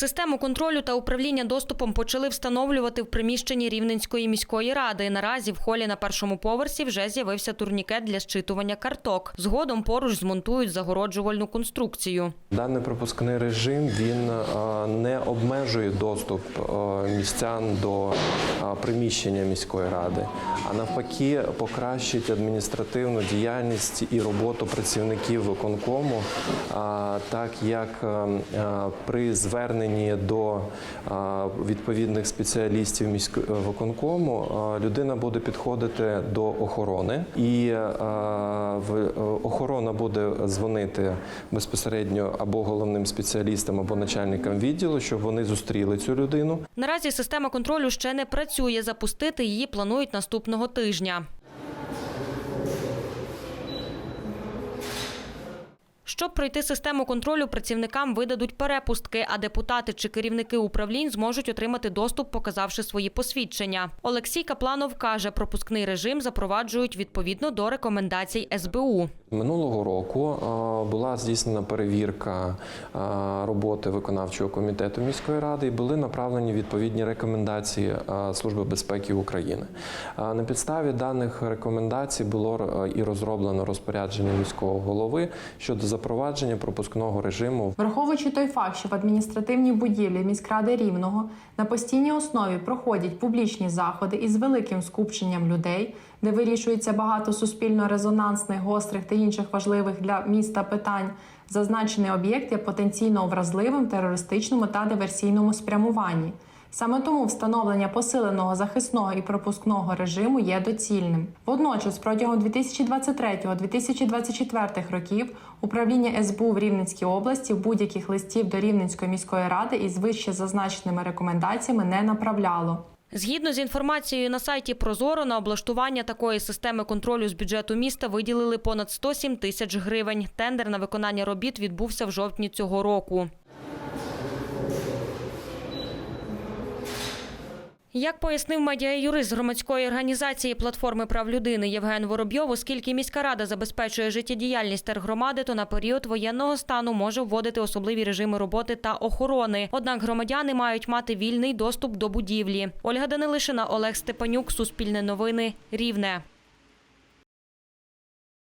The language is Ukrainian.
Систему контролю та управління доступом почали встановлювати в приміщенні Рівненської міської ради. Наразі в холі на першому поверсі вже з'явився турнікет для щитування карток. Згодом поруч змонтують загороджувальну конструкцію. Даний пропускний режим він е, не обмежує доступ е, містян до е, приміщення міської ради, а навпаки покращить адміністративну діяльність і роботу працівників виконкому, так як е, е, при зверненні до е, відповідних спеціалістів міського виконкому е, людина буде підходити до охорони, і е, е, охорона буде дзвонити безпосередньо або головним спеціалістам, або начальникам відділу, щоб вони зустріли цю людину. Наразі система контролю ще не працює. Запустити її планують наступного тижня. Щоб пройти систему контролю, працівникам видадуть перепустки, а депутати чи керівники управлінь зможуть отримати доступ, показавши свої посвідчення. Олексій Капланов каже, пропускний режим запроваджують відповідно до рекомендацій СБУ. Минулого року е, була здійснена перевірка е, роботи виконавчого комітету міської ради і були направлені відповідні рекомендації е, Служби безпеки України. На підставі даних рекомендацій було і розроблено розпорядження міського голови щодо запровадження пропускного режиму Враховуючи той факт, що в адміністративній будівлі міськради Рівного на постійній основі проходять публічні заходи із великим скупченням людей, де вирішується багато суспільно-резонансних, гострих та інших важливих для міста питань, зазначений об'єкт є потенційно вразливим терористичному та диверсійному спрямуванні. Саме тому встановлення посиленого захисного і пропускного режиму є доцільним. Водночас, протягом 2023-2024 років управління СБУ в Рівненській області будь-яких листів до Рівненської міської ради із вище зазначеними рекомендаціями не направляло. Згідно з інформацією на сайті Прозоро, на облаштування такої системи контролю з бюджету міста виділили понад 107 тисяч гривень. Тендер на виконання робіт відбувся в жовтні цього року. Як пояснив медіа-юрист з громадської організації платформи прав людини Євген Воробйов, оскільки міська рада забезпечує життєдіяльність тергромади, то на період воєнного стану може вводити особливі режими роботи та охорони. Однак громадяни мають мати вільний доступ до будівлі. Ольга Данилишина, Олег Степанюк, Суспільне новини, Рівне.